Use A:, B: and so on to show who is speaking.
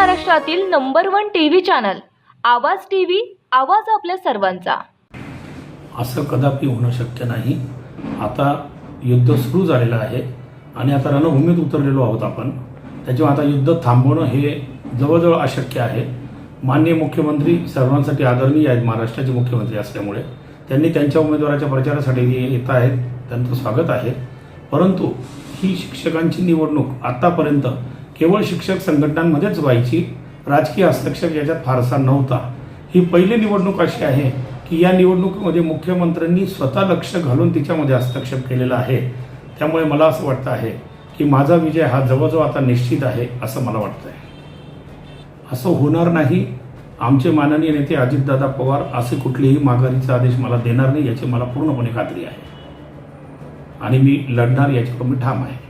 A: महाराष्ट्रातील number one TV channel Awaaz TV आवाज आपल्या सर्वांचा.
B: असं कदापि होणं शक्य नाही. आता युद्ध सुरू झालेलं आहे आणि आता रणभूमीत उतरलेलो आहोत आपण. त्याच्यामुळे आता युद्ध थांबवणं हे जवळजवळ अशक्य आहे. माननीय मुख्यमंत्री सर्वांसाठी आदरणीय आहेत महाराष्ट्राचे मुख्यमंत्री असल्यामुळे. त्यांनी त्यांच्या उमेदवाराच्या प्रचारासाठी येत आहेत त्यांचं स्वागत आहे. परंतु ही शिक्षकांची निवडणूक आतापर्यंत केवळ शिक्षक संघटनांमध्येच व्हायची राजकीय हस्तक्षेप याच्यात फारसा नव्हता. ही पहिली निवडणूक अशी आहे की या निवडणुकीमध्ये मुख्यमंत्र्यांनी स्वतः लक्ष घालून तिच्यामध्ये हस्तक्षेप केलेला आहे. त्यामुळे मला असं वाटतं आहे की माझा विजय हा जवळजवळ आता निश्चित आहे असं मला वाटतं आहे असं होणार नाही. आमचे माननीय नेते अजितदादा पवार असे कुठलेही माघारीचा आदेश मला देणार नाही याची मला पूर्णपणे खात्री आहे. आणि मी लढणार याच्यावर मी ठाम आहे.